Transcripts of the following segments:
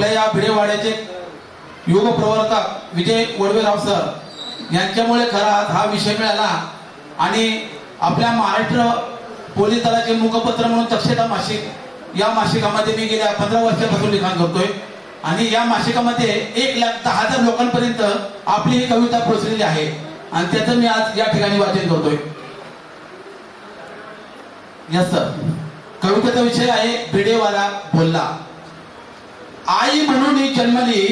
आपल्या या भिडेवाड्याचे युग प्रवर्तक विजय वडवेराव सर यांच्यामुळे खरा हा विषय मिळाला आणि आपल्या महाराष्ट्र पोलीस दलाचे मुखपत्र म्हणून तक्षता मासिक या मासिकामध्ये मी गेल्या पंधरा वर्षापासून लिखाण करतोय. आणि या मासिकामध्ये एक लाख दहा हजार लोकांपर्यंत आपली ही कविता पोहोचलेली आहे आणि त्याचं मी आज या ठिकाणी वाचन करतोय. यस सर कवितेचा विषय आहे भिडेवाला बोलला आई म्हणून ही जन्मली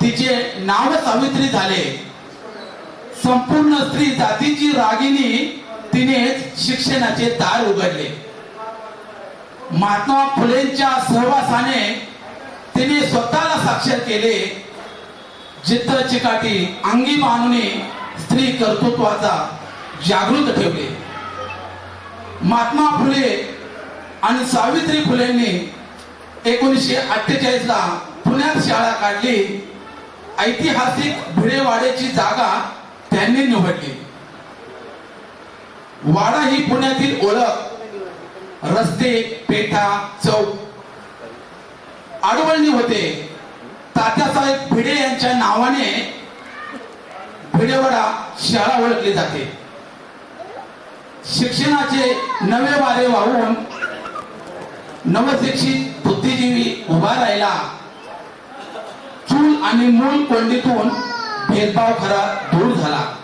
तिचे नाव सावित्री झाले. संपूर्ण स्त्री जातीची रागिनी तिने शिक्षणाचे दार उघडले. महात्मा फुलेंच्या सहवासाने तिने स्वतःला साक्षर केले. चित्र चिकाटी अंगी मानुने स्त्री कर्तृत्वाचा जागृत ठेवले. महात्मा फुले आणि सावित्री फुलेंनी एकोणीसशे अठ्ठेचाळीस ला पुण्यात शाळा काढली. ऐतिहासिक भिडेवाड्याची जागा त्यांनी निवडली. वाडा ही पुण्यातील ओळख. रस्ते पेठा चौक. आडवळणी होते. तात्यासाहेब भिडे यांच्या नावाने भिडेवाडा शाळा ओळखली जाते. शिक्षणाचे नवे वारे वाहून नवशिक्षित बुद्धिजीवी उभा राहिला. चूल आणि मूळ कोंडीतून भेदभाव खरा दूर झाला.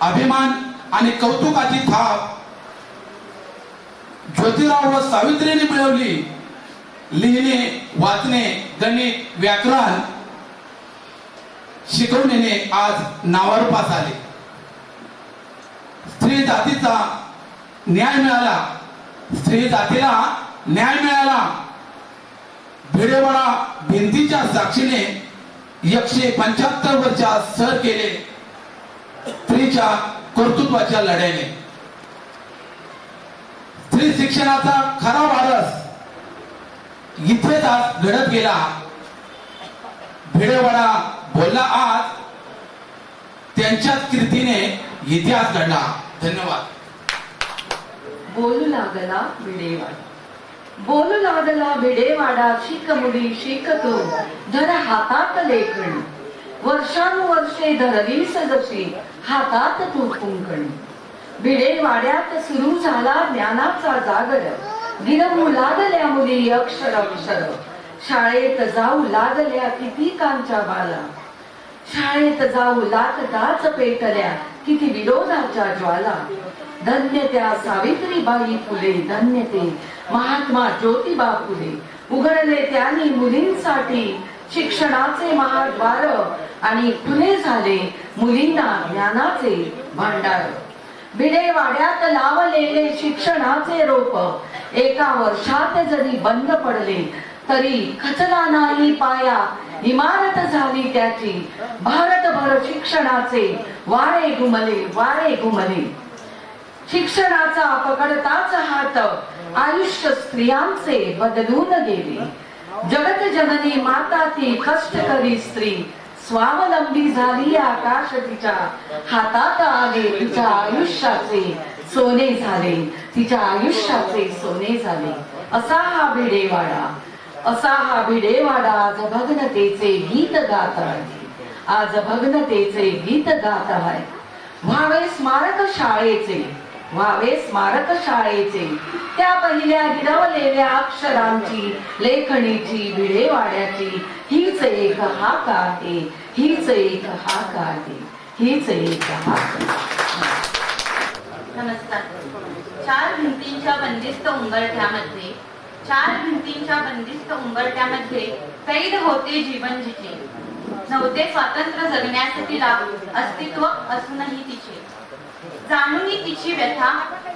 अभिमान आणि कौतुकाची थाप ज्योतिराव व सावित्रीने मिळवली. लिहिणे वाचणे गणित व्याकरण शिकवणीने आज नावारूपास आले. स्त्री जातीचा न्याय मिळाला. स्त्री जातीला न्याय मिळाला भिडेवाडा भिंतीच्या साक्षीने एकशे पंच्याहत्तर वर्षात सर केले. स्त्रीच्या कर्तृत्वाच्या लढ्याने. स्त्री शिक्षणाचा खरा वारस इथेच आज घडत गेला. भिडेवाडा बोलला आज त्यांच्याच कीर्तीने इतिहास घडला. धन्यवाद. बोलू लागला भिडेवाडा बोलू लागला भिडेवाडा शिक मुडी शिकतो धर हातात लेखण वर्षानुवर्षे धरली सजशी हातात तू कुंकणी भिडेवाड्यात सुरू झाला ज्ञानाचा जागर गिरमू लागल्या मुली अक्षर अक्षर शाळेत जाऊ लागल्या किती कांच्या बाला शाळेत जाऊ लागताच पेटल्या किती विरोधाच्या ज्वाला धन्य त्या सावित्रीबाई फुले धन्य ते महात्मा ज्योतिबा फुले. उघडले त्यांनी मुलींसाठी शिक्षणाचे महाद्वार आणि फुले झाले मुलींना ज्ञानाचे भांडार. भिडे वाड्यात लावलेले शिक्षणाचे रोप एका वर्षात जरी बंद पडले तरी खचला नाही पाया. इमारत झाली त्याची. भारतभर शिक्षणाचे वारे घुमले वारे घुमले. शिक्षणाचा पकडताच हात आयुष्य स्त्रियांचे बदलून गेले. जगत जननी माता ती कष्ट करी स्त्री स्वावलंबी झाली आकाश तिच्या हातात आले. तिच्या आयुष्याचे सोने झाले. तिच्या आयुष्याचे सोने झाले. असा हा भिडेवाडा असा हा भिडेवाडा आज भग्नतेचे गीत गात आहे. आज भग्नतेचे गीत गात आहे. व्हावे स्मारक शाळेचे व्हावे स्मारक शाळेचे त्या पहिल्या गिरवलेल्या अक्षरांची लेखणीची भिडेवाड्याची हीच एक हाक आहे हीच एक हाक आहे हीच एक हाक नमस्कार. चार भिंतींच्या बंदिस्त उंबरठ्यामध्ये चार भिंतींच्या बंदिस्त उंबरठ्यामध्ये कैद होते जीवन जिचे नव्हते स्वातंत्र्य जगण्यासाठी लागू अस्तित्व असूनही तिचे. जाणूनही तिची व्यथा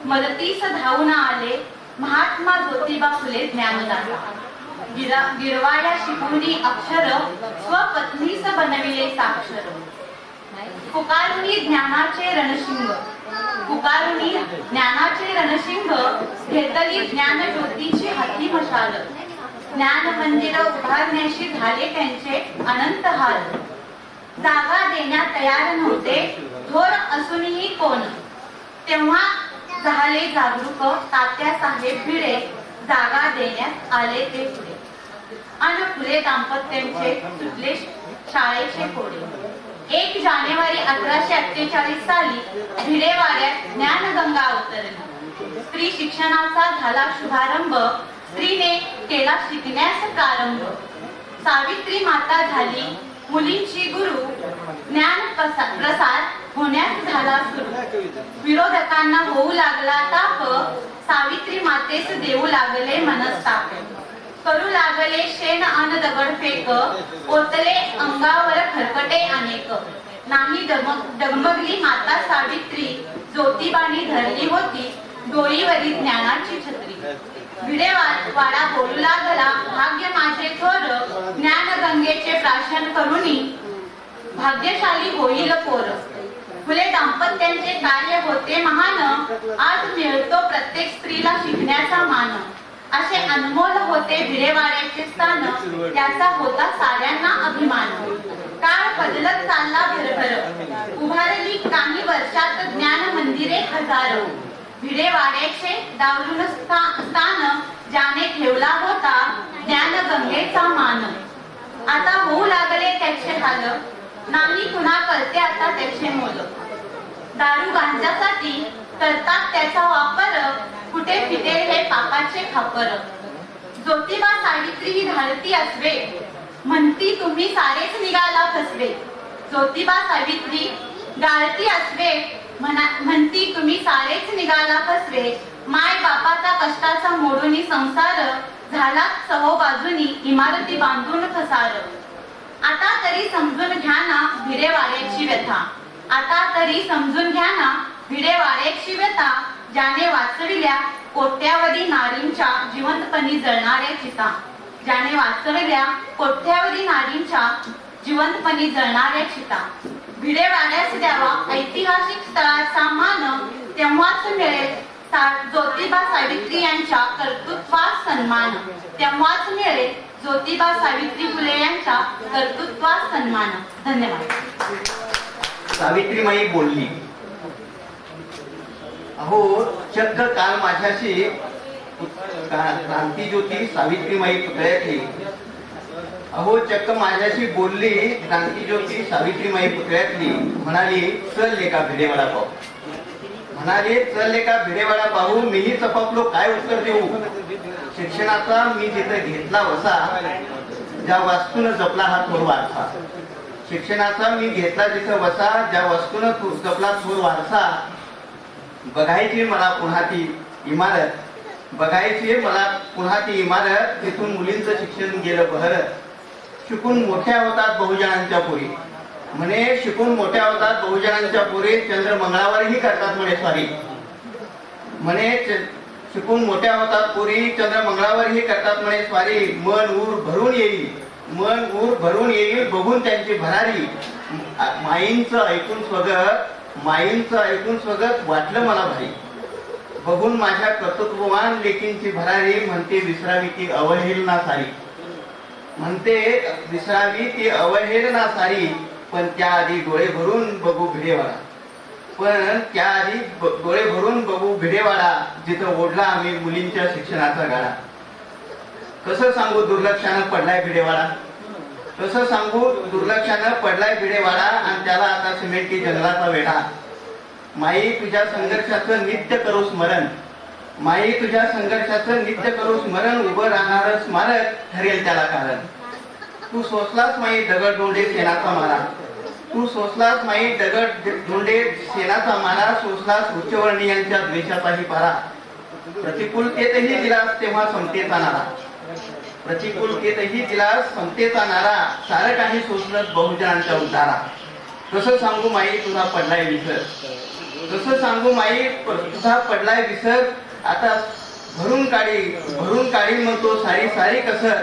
मदतीस धावून आले महात्मा ज्योतिबा फुले ज्ञानदाता. गिरवाया गिरवाड्या शिकवणी अक्षर स्वपत्नीस बनविले साक्षर. पुकारुनी ज्ञानाचे रणशिंग पुकारुनी ज्ञानाचे रणशिंग घेतली ज्ञान ज्योतीची हाती मशाल. ज्ञान मंदिर उभारण्याशी झाले त्यांचे अनंत हाल. जागा देण्यात तयार नव्हते थोर तेव्हा झाले जागरूक तात्यासाहेब भिडे जागा देण्यात आले ते पुढे. आणि फुले दाम्पत्यांचे सुटले शाळेचे कोडे. एक जानेवारी अकराशे अठ्ठेचाळीस साली भिडेवाड्यात ज्ञानगंगा अवतरली. स्त्री शिक्षणाचा झाला शुभारंभ स्त्रीने केला शिकण्यास प्रारंभ. सावित्री माता झाली मुलींची गुरु ज्ञान प्रसार होण्यास झाला सुरू विरोधकांना होऊ लागला ताप सावित्री मातेस देऊ लागले मनस्ताप. करू लागले शेण अन दगडफेक ओतले अंगावर खरकटे अनेक. नाही डगमगली माता सावित्री ज्योतिबानी धरली होती डोईवरी ज्ञानाची छत्री. भिडे वाडा बोलू लागला भाग्य माझे थोर ज्ञान गंगेचे प्राशन करुणी भाग्यशाली होईल पोर. फुले दाम्पत्यांचे कार्य होते महान. आज मिळतो प्रत्येक स्त्रीला शिकण्याचा मान. असे अनमोल होते भिरेवाड्याचे स्थान. त्याचा होता साऱ्यांना अभिमान. काळ बदलत चालला भरभर. उभारली काही वर्षात ज्ञान मंदिरे हजारो. भिडेवाड्याचे दावरून स्थान ज्याने ठेवला होता ज्ञान गंगेचा मान. आता होऊ लागले त्याचे हाल. नाही पुन्हा करते आता त्याचे मोल. दारू गांजासाठी करतात त्याचा वापर कुठे फिटेल हे पापाचे खापर. ज्योतिबा सावित्री ही धाडती असवे म्हणती तुम्ही सारेच निघाला फसवे. ज्योतिबा सावित्री गाळती असवे म्हणती तुम्ही सारेच निघाला फसवे. माय बापाचा कष्टाचा मोडूनी संसार झाला सहो बाजूनी इमारती बांधून फसार. आता तरी समजून घ्या ना भिडेवाड्याची व्यथा. आता तरी समजून घ्या ना भिडेवाड्याची व्यथा ज्याने वाचविल्या कोट्यावधी नारींच्या जिवंतपणी जळणाऱ्या चिता. ज्याने वाचविल्या कोट्यावधी नारींच्या जिवंतपणी जळणाऱ्या चिता. भिडेवाड्यास द्यावा ऐतिहासिक स्थळाचा मान तेव्हाच मिळेल. ज्योतिबा सावित्री यांच्या कर्तृत्वास सन्मान तेव्हाच मिळेल. ज्योतिबा सावित्री फुले यांच्या कर्तृत्वास सन्मान. धन्यवाद. सावित्रीमाई बोलली अहो चक्क काल माझ्याशी का- क्रांतीज्योती सावित्रीमाई पुतळ्यातली अहो चक्क माझ्याशी बोलली क्रांती क्रांतीज्योती सावित्रीमाई पुतळ्यातली म्हणाली चल लेखा भिडेवाडा पाहू. म्हणाली चल लेखा भिडेवाडा पाहू मीही चपापलो काय उत्तर देऊ? शिक्षणाचा मी जिथे घेतला वसा ज्या वस्तून जपला हा थोर वारसा. शिक्षणाचा मी घेतला जिथं वसा ज्या वस्तून जपला थोर वारसा बघायची मला पुन्हा ती इमारत. बघायची मला पुन्हा ती इमारत तिथून मुलींचं शिक्षण गेलं बहरत. शिकून मोठ्या होतात बहुजनांच्या पोरी. म्हणे शिकून मोठ्या होतात बहुजनांच्या पोरी चंद्र मंगळावरही करतात म्हणे स्वारी म्हणे शिकून मोठ्या होतात. पुरी चंद्र मंगळावर हे करतात म्हणे स्वारी. मन ऊर भरून येईल. मन ऊर भरून येईल बघून त्यांची भरारी. माईंच माईंचं ऐकून स्वगत माईंचं ऐकून स्वगत वाटलं मला भाई बघून माझ्या कर्तृत्ववान लेकींची भरारी म्हणते विसरावी ती अवहेलना सारी. म्हणते विसरावी ती अवहेलना सारी. पण त्याआधी डोळे भरून बघू भिडेवाडा पण त्याआधी डोळे भरून बघू भिडेवाडा जिथं ओढला आम्ही मुलींच्या शिक्षणाचा गाडा. कसं सांगू दुर्लक्षानं पडलाय भिडेवाडा? कसं सांगू दुर्लक्षानं पडलाय भिडेवाडा आणि त्याला आता सिमेंटी जंगलाचा वेढा? माई तुझ्या संघर्षाचं नित्य करू स्मरण. माई तुझ्या संघर्षाचं नित्य करू स्मरण उभं राहणार स्मारक ठरेल त्याला कारण. तू सोसलाच माई दगड डोंडे सेनाचा मारा. तू सोसलास माई दगड धोंडे सेनाचा मारा सोसलास उच्चवर्णीयांच्या द्वेषाचाही पारा. प्रतिकूलतेतही दिलास तेव्हा समतेचा नारा. प्रतिकूलतेतही दिलास समतेचा नारा. सारं काही सोसलत बहुजनांचा उद्धारा कसं सांगू माई तुझा पडलाय विसर. कसं सांगू माई तुझा पडलाय विसर. आता भरून काढी भरून काढी म्हणतो सारी सारी कसर.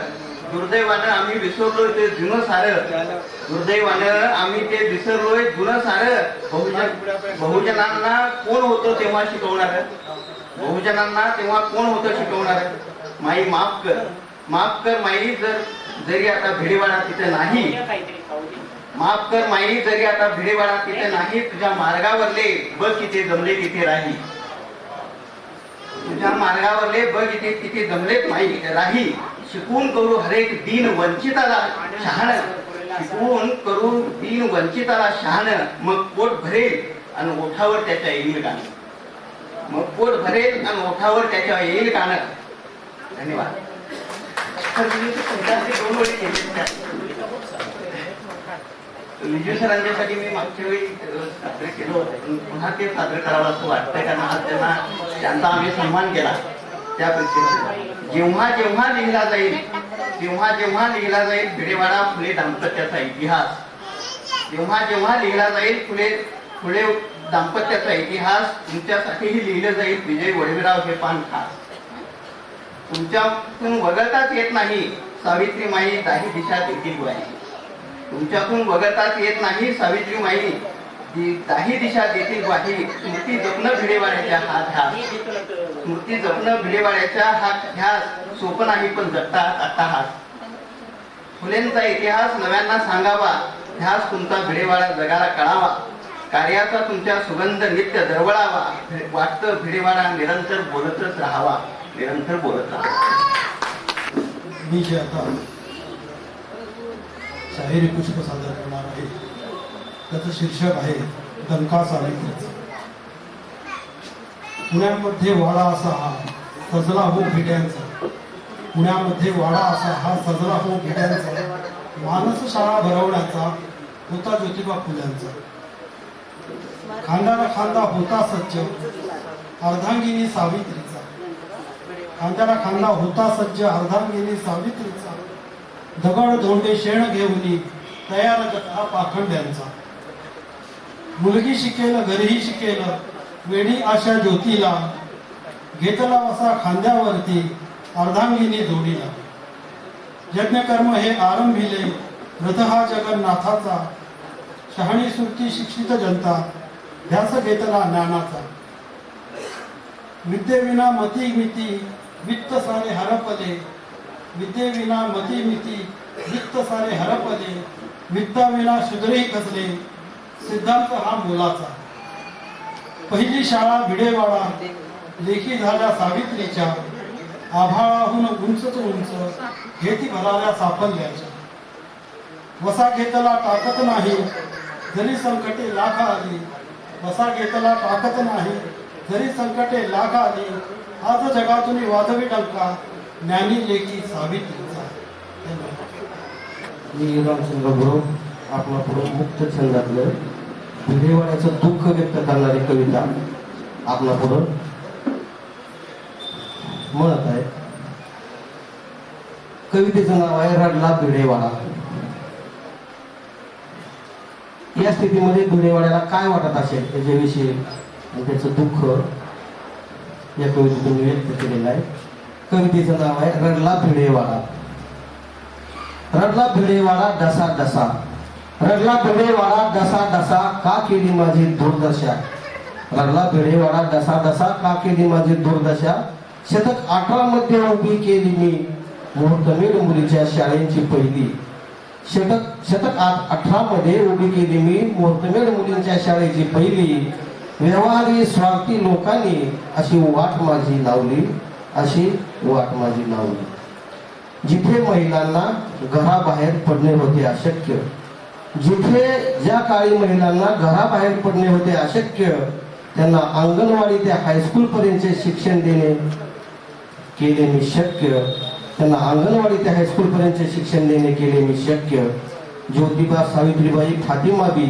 दुर्दैवानं आम्ही विसरलोय ते जुनं सारं. दुर्दैवानं आम्ही ते विसरलोय जुनं सारं. बहुजन बहुजनांना कोण होतं तेव्हा शिकवणार? बहुजनांना तेव्हा कोण होतं शिकवणार? माई माफ कर. माफ कर माई जर जरी आता भिडेवाडा तिथे नाही. माफ कर माई जरी आता भिडेवाडा तिथे नाही तुझ्या मार्गावरले बघ किती जमले तिथे राही. तुझ्या मार्गावरले बघ इथे किती जमलेत माई राही. शिकून करू हरेक दिन वंचिताला शहाण. शिकवून करू दिन वंचिताला शहाण. मग पोट भरेल आणि ओठावर त्याच्या येईल गाणं. मग पोट भरेल आणि ओठावर त्याच्या येईल गाणं. धन्यवाद. दोन सरांच्यासाठी मी मागच्या वेळी सादर केलं होतं. पुन्हा ते सादर करावं असं वाटतंय कारण आज त्यांना त्यांचा आम्ही सन्मान केला. त्या परीक्षेत जेव्हा जेव्हा लिहिला जाईल जेव्हा जेव्हा लिहिला जाईल भिडेवाडा फुले दाम्पत्याचा इतिहास. जेव्हा जेव्हा लिहिला जाईल फुले फुले दाम्पत्याचा इतिहास तुमच्यासाठीही लिहिलं जाईल विजय वडवीराव हे पान खास तुमच्यातून वगळताच येत नाही सावित्रीमाई दाही दिशा देखील ग्वाही तुमच्यातून वगळताच येत नाही सावित्रीमाई की दाही दिशा देखील वाही. स्मृती जपणं भिडेवाड्याच्या हा ध्यास स्मृती जपणं भिडेवाड्याच्या हा ध्यास सोपं नाही पण जगता अट्टाहास फुलेंचा इतिहास नव्यांना सांगावा. ध्यास तुमचा भिडेवाडा जगाला कळावा. कार्याचा तुमच्या सुगंध नित्य दरवळावा. वाटतं भिडेवाडा निरंतर बोलतच राहावा. निरंतर बोलत राहावा. मी जे आता शाहिरी पुष्प सादर करणार आहे त्याचं शीर्षक आहे दंका सावित्रीचा. पुण्यामध्ये वाडा असा हा सजला हो भिड्यांचा पुण्यामध्ये वाडा असा हा सजला हो भिड्यांचा मानस शाळा भरवण्याचा होता ज्योतिबा फुल्यांचा. खांद्याला खांदा होता सज्ज अर्धांगिनी सावित्रीचा. खांद्याला खांदा होता सज्ज अर्धांगिनी सावित्रीचा. दगड धोंडे शेण घेऊन तयार कथा पाखंड्यांचा. मुलगी शिकेल घरीही शिकेल वेणी आशा ज्योतीला घेतला वसा खांद्यावरती अर्धांगिनी जोडीला. यज्ञकर्म हे आरंभिले रथ हा जगन्नाथाचा शहाणी सुरती शिक्षित जनता ध्यास घेतला ज्ञानाचा. विद्येविना मती मिती वित्त सारे हरपले. विद्येविना मती मिती वित्त सारे हरपले. वित्ताविना शुद्रही खचले. सिद्धांत हा मुलाचा. पहिली शाळा भिडेवाडा लेखी झाल्या सावित्रीच्या. आभाळाहून उंचच उंच घेती भराव्या साफल्याच्या. वसा घेतला टाकत नाही जरी संकटे लाख आली. वसा घेतला टाकत नाही जरी संकटे लाख आली. आज जगातून वादवी डंका ज्ञानी लेखी सावित्रीचा. मी रामचंद्र गुरु आपला पुढे मुक्त छंदातलं. भिडेवाड्याचं दुःख व्यक्त करणारी कविता आपला पुढं म्हणत आहे. कवितेचं नाव आहे रडला भिडेवाडा या स्थितीमध्ये भिडेवाड्याला काय वाटत असेल त्याच्याविषयी आणि त्याचं दुःख या कवितेतून व्यक्त केलेलं आहे. कवितेचं नाव आहे रडला भिडेवाडा रडला भिडेवाडा डसा डसा. रडला भिडेवाडा डसा डसा का केली माझी दुर्दशा? रडला भिडेवाडा डसा डसा का केली माझी दुर्दशा? शतक अठरा मध्ये उभी केली मी मुहूर्तमेढ मुलीच्या शाळेची पहिली. शतक शतक आठ अठरा मध्ये उभी केली मी मुहूर्तमेढ मुलींच्या शाळेची पहिली. व्यवहारी स्वार्थी लोकांनी अशी वाट माझी लावली अशी वाट माझी लावली. जिथे महिलांना घराबाहेर पडणे होते अशक्य जिथे ज्या काळी महिलांना घराबाहेर पडणे होते अशक्य त्यांना अंगणवाडी ते हायस्कूल पर्यंतचे शिक्षण देणे केले मी शक्य. त्यांना अंगणवाडी ते हायस्कूल पर्यंतचे शिक्षण देणे केले मी शक्य. ज्योतिबा सावित्रीबाई फातिमाबी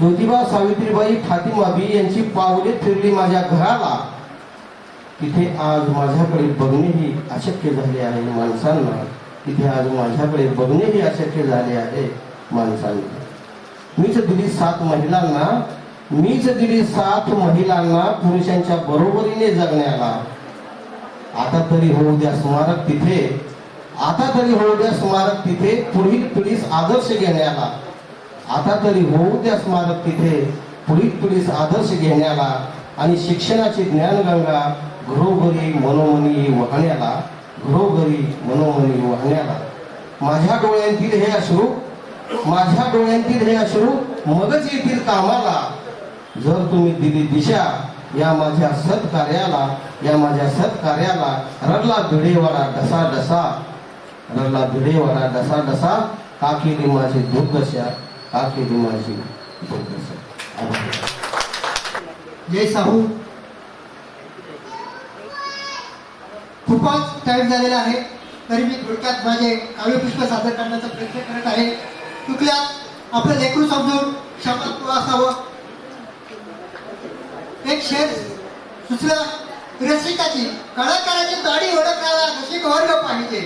ज्योतिबा सावित्रीबाई फातिमाबी यांची पावले फिरली माझ्या घराला. तिथे आज माझ्याकडे बघणेही अशक्य झाले आहे माणसांना. तिथे आज माझ्याकडे बघणेही अशक्य झाले आहे. माणसांनी. मीच दिली सात महिलांना मीच दिली सात महिलांना पुरुषांच्या बरोबरीने जगण्याला आता तरी होऊ द्या स्मारक तिथे आता तरी होऊ द्या स्मारक तिथे पुढील पिढीस आदर्श घेण्याला आता तरी होऊ द्या स्मारक तिथे पुढील पिढीस आदर्श घेण्याला आणि शिक्षणाची ज्ञानगंगा घरोघरी मनोमनी वाहण्याला घरोघरी मनोमनी वाहण्याला. माझ्या डोळ्यांतील हे अश्रू माझ्या डोळ्यांतील हे अश्रू मगच येतील कामाला. जर तुम्ही दिली दिशा या माझ्या सत्कार्याला या माझ्या सत्कार्याला रडला भिडेवाडा डसा डसा रडला भिडेवाडा डसा डसा का केली माझी दुर्दशा? का केली माझी दुर्दशा? जय साहू. खूपच टाईम झालेला आहे. तरी मी थोडक्यात माझे काव्यपुष्प सादर करण्याचा प्रयत्न करत आहे. चुकल्यात. आपलं लेकरू समजून क्षमत्व असावं. एक शेर सुचलं रसिकाची कलाकाराची दाढी ओळखणारा रसिक वर्ग पाहिजे.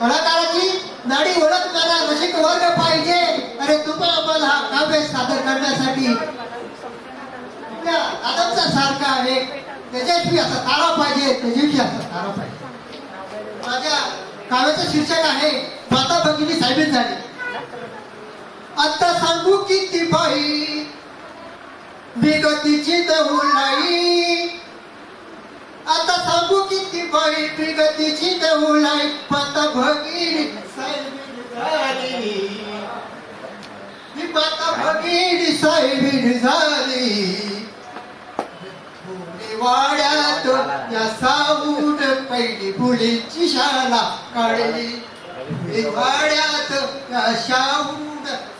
कलाकाराची दाढी ओळखणारा रसिक वर्ग पाहिजे. अरे तुम्ही आम्हाला हा काव्य सादर करण्यासाठी. आपल्या सारखा आहे. तेजस्वी असा तारा पाहिजे. तेजस्वी असा तारा पाहिजे. माझ्या काव्याचं शीर्षक आहे माता भगिनी साहेबीन झाली आता सांगू किती बाई दहूल नाही. आता सांगू किती बाई दहूल नाही. माता भगिनी साहेबीन भगिनी साहेबीन झाली. वाड्यात या साऊन पहिली मुलीची शाळा काढली. वाड्यात या शाहून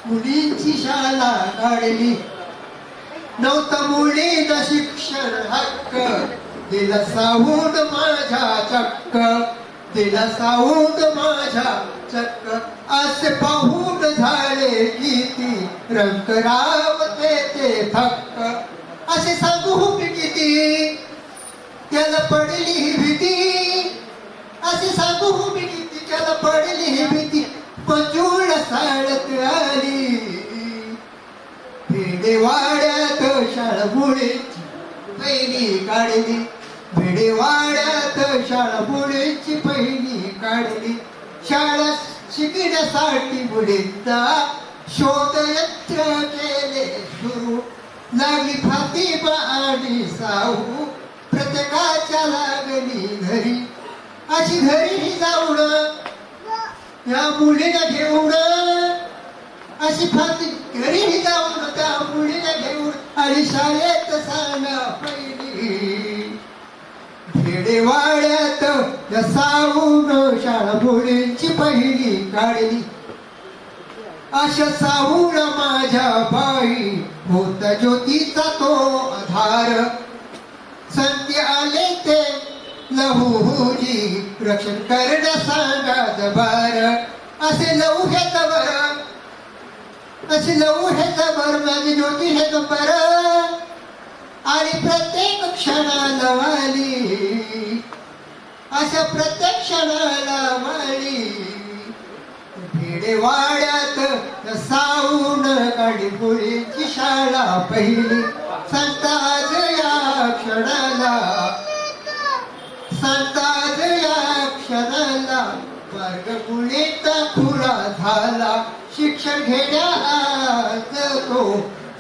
मुलींची शाळा काढली. नव्हतं मुलीनं शिक्षण हक्क. दिला साहून माझ्या चक्क. दिला साहून माझ्या चक्क. असे पाहून झाले किती रंग रावते ते थक्क. असे सांगू मी किती? त्याला पडली ही भीती. असे सांगू मी किती? त्याला पडली ही भीती. मंजूळ साळत आली. भिडेवाड्यात शाळा मुलीची पहिली काढली. भिडेवाड्यात शाळा मुलीची पहिली काढली. शाळा शिकण्यासाठी मुलींचा शोध केले सुरू. लागली फातिमा आणि साहू. प्रत्येकाच्या लागली घरी. अशी घरी जाऊन या मुलीला घेऊन अशी फाती घरी जाऊन त्या मुलीला घेऊन आणि शाळेत सांगा पहिली. खेडेवाड्यात या साहून शाळा मुलींची पहिली काढली. अशा साहून माझ्या बाई होत ज्योतीचा तो आधार. संधी आले लहूजी रक्षण करण सांगा जबार असे लहू हे तवर असे लहू हे तवर माझी ज्योती हे बर आणि प्रत्येक क्षणाला वाली. अशा प्रत्येक क्षणाला वाली. भिडेवाड्यात साऊन आणि मुलीची शाळा पहिली. संताज या क्षणाला या क्षणाला वर्ग मुलीचा खुला झाला. शिक्षण घेण्या तो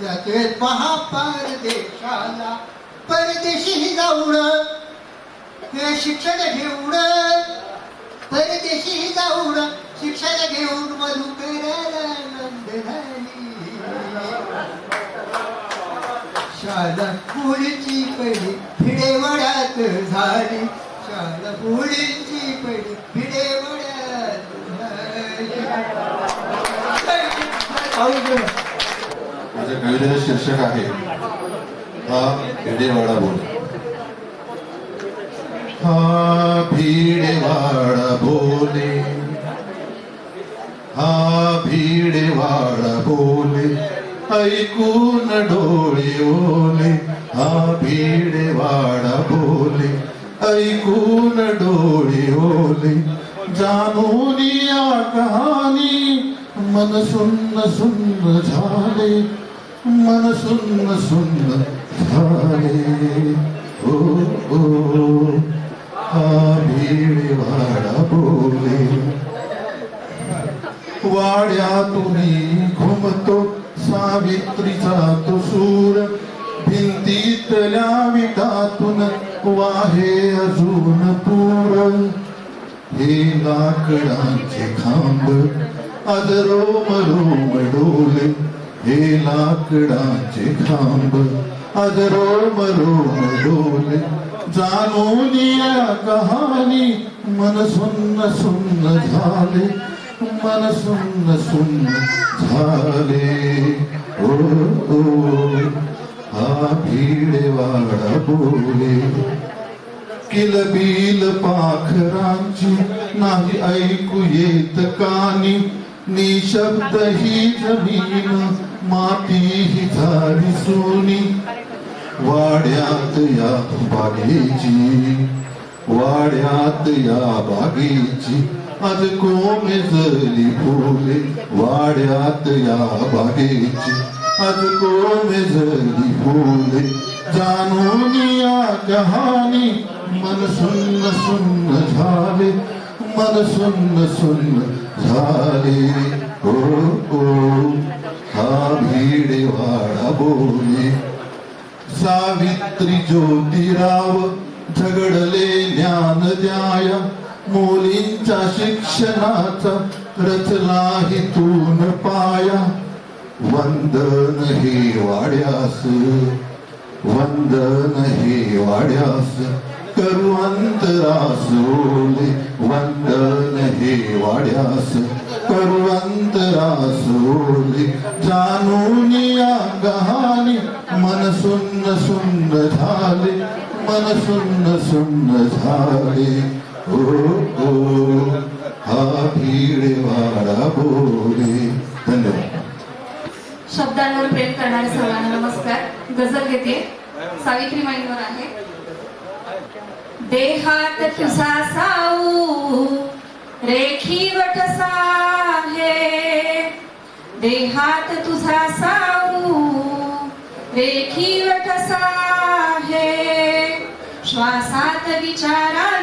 जाते महापरदेशाला परदेशी जाऊन हे शिक्षण घेऊन परदेशी जाऊन शिक्षण घेऊन मधुकराला आनंद झाली शाळा मुळची पहिली भिडेवड्यात झाली. शाळा मुलीची पहिली भिडेवड्यात माझ्या कवितेचं शीर्षक आहे हा भिडेवाडा बोल हा भिडेवाडा बोले हा भिडेवाडा बोले ऐकून डोळे ओले. हा भिडेवाडा बोले ऐकून डोळी ओले. जाणून या कहाणी मन सुन्न सुन्न झाले. मन सुन्न सुन्न आज रोम रोम डोले हे लाकडांचे खांब। आज रोम रोम डोले जाणून या मन सुन्न सुन्न झाले, मन सुन्न सुन्न झाले। ओ ओ हा भिडेवाडा बोले किलबिल पाखरांची नाही ऐकू येत कानी निशब्द ही जमीन माती ही झाली सोनी वाड्यात या बागेची वाड्यात या बागेची आज कोमेजली फुले वाड्यात या बागेची आज कोमेजली फुले जाणून या कहाणी मन सुन्न सुन्न झाले मन सुन्न सुन्न झाले. ओ ओ हा भिडे वाडा बोले. सावित्री ज्योतिराव झगडले ज्ञान द्याय मुलींच्या शिक्षणाचा रचला हितून पाया. वंदन हे वाड्यास. वंदन हे वाड्यास. करू अंतरास ओले वंदन हे वाड्यास. करू अंतरास ओले जाणून या कहाणी मन सुन्न सुन्न झाले मन सुन्न सुन्न झाले. ओ ओ हा भीड वाडा बोले. धन्यवाद. शब्दांवर प्रेम करणारे सर्वांना नमस्कार. गझल घेते. सावित्री माईंवर आहे. देहात तुझा साऊ रेखीवट आहे देहात तुझा साऊ रेखीवट आहे श्वासात विचारा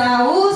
Saúde!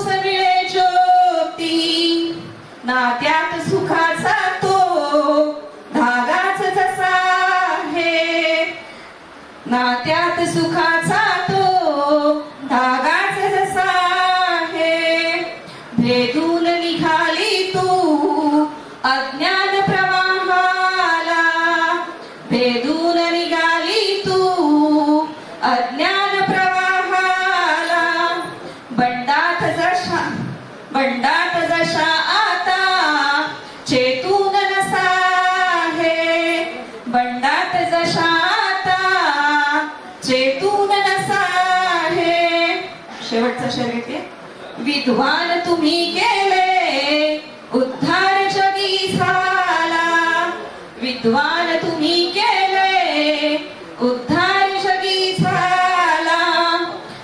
विद्वान तुम्ही केले. उद्धार शगी झाला.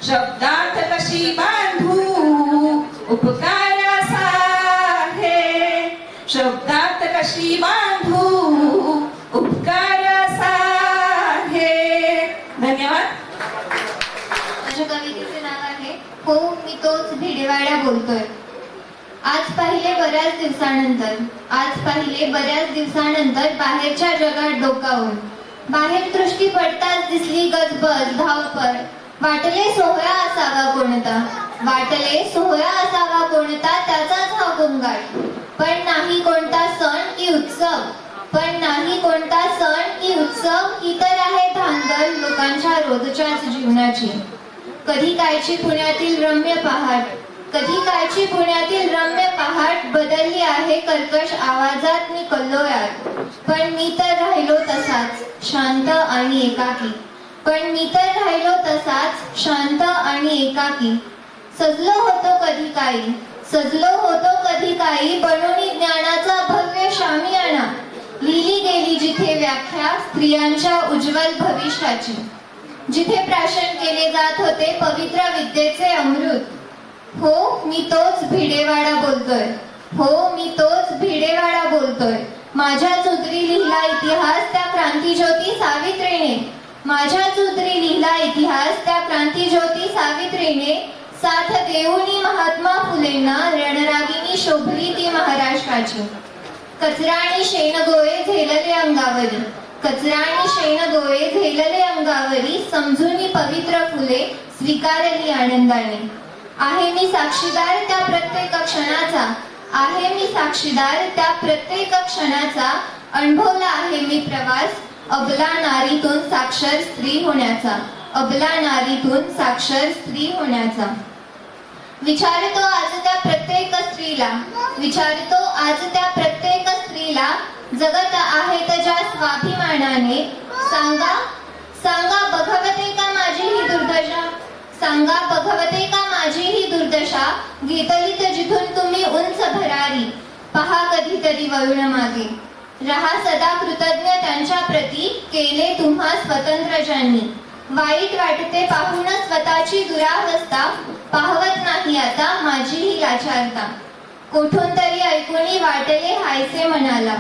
शब्दात कशी बांधू? उपकारासा साधे शब्दात कशी बांधू? उपकारासा साधे धन्यवाद. माझ्या कवितेचे नाव आहे हो मी तोच भिडेवाड्या बोलतोय. आज पाहिले बऱ्याच दिवसानंतर आज पाहिले बऱ्याच दिवसानंतर बाहेरच्या जगात डोकावून. बाहेर दृष्टी पडताच दिसली गजबज धावपळ. वाटले सोहळा असावा कोणता? वाटले सोहळा असावा कोणता? त्याचाच हा गोंगाट. पण नाही कोणता सण की उत्सव? पण नाही कोणता सण की उत्सव? ही तर आहे धांदल लोकांच्या रोजच्याच जीवनाची. कधी कायची पुण्यातील रम्य पहाट? कधी काळची पुण्यातील रम्य पहाट बदलली आहे कर्कश आवाजात मी कल्लोळात. पण मी तर राहिलो तसाच शांत आणि एकाकी. पण मी तर राहिलो तसाच शांत आणि एकाकी. सजलो होतो कधी काही सजलो होतो कधी काही बनवणी ज्ञानाचा भव्य शामियाना. लिहिली गेली जिथे व्याख्या स्त्रियांच्या उज्ज्वल भविष्याची. जिथे प्राशन केले जात होते पवित्र विद्येचे अमृत. हो मी तोच भिडेवाडा बोलतोय. हो मी तोच भिडेवाडा बोलतोय. माझ्या चुतरी लिहिला इतिहास त्या क्रांतीज्योती सावित्रीने. माझ्या चुतरी लिहिला इतिहास त्या क्रांतीज्योती सावित्रीने. साथ देऊनी महात्मा फुलेंना रणरागिनी शोभली ती महाराष्ट्राची. कचरा आणि शेणगोळे झेलले अंगावरी. कचरा आणि शेणगोळे झेलले अंगावरी समजून पवित्र फुले स्वीकारली आनंदाने. आहे मी साक्षीदार त्या प्रत्येक क्षणाचा. आहे मी साक्षीदार त्या प्रत्येक क्षणाचा. अनुभवला आहे मी प्रवास. अबला नारीतून साक्षर स्त्री होण्याचा. अबला नारीतून साक्षर स्त्री होण्याचा. विचारतो आज त्या प्रत्येक स्त्रीला. विचारतो आज त्या प्रत्येक स्त्रीला जगत आहेत ज्या स्वाभिमानाने. सांगा. सांगा बघवते का माझी ही दुर्दशा? सांगा बघवते का माझी ही दुर्दशा? घेतलीत जिथून तुम्ही उंच भरारी. पहा कधीतरी वळून मागे रहा सदा कृतज्ञ त्यांच्या प्रती केले तुम्हा स्वतंत्र ज्यांनी वाईट वाटते पाहून स्वतःची दुरावस्था. पाहवत नाही आता माझी ही लाचारता कोठून तरी ऐकूनही वाटले हायसे म्हणाला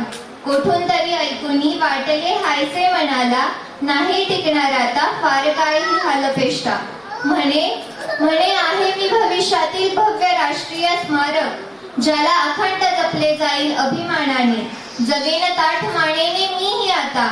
कोठून तरी ऐकूनी वाटले हायसे म्हणाला नाही टिकणार आता फार काय झालं पेष्टा म्हणे म्हणे आहे मी भविष्यातील भव्य राष्ट्रीय स्मारक ज्याला अखंड जपले जाईल अभिमानाने. जगेन ताठ मानेने मीही आता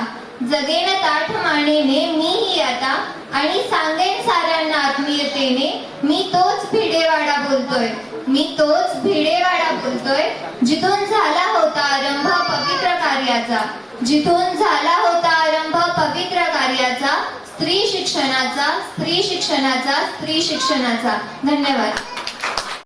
जगेन ताठ मानेने मीही आता आणि सांगेन साऱ्यांना आत्मीयतेने मी तोच भिडेवाडा बोलतोय. मी तोच भिडेवाडा बोलतोय जिथून झाला होता आरंभ पवित्र कार्याचा. जिथून झाला होता आरंभ पवित्र कार्याचा स्त्री शिक्षणाचा स्त्री शिक्षणाचा स्त्री शिक्षणाचा. धन्यवाद.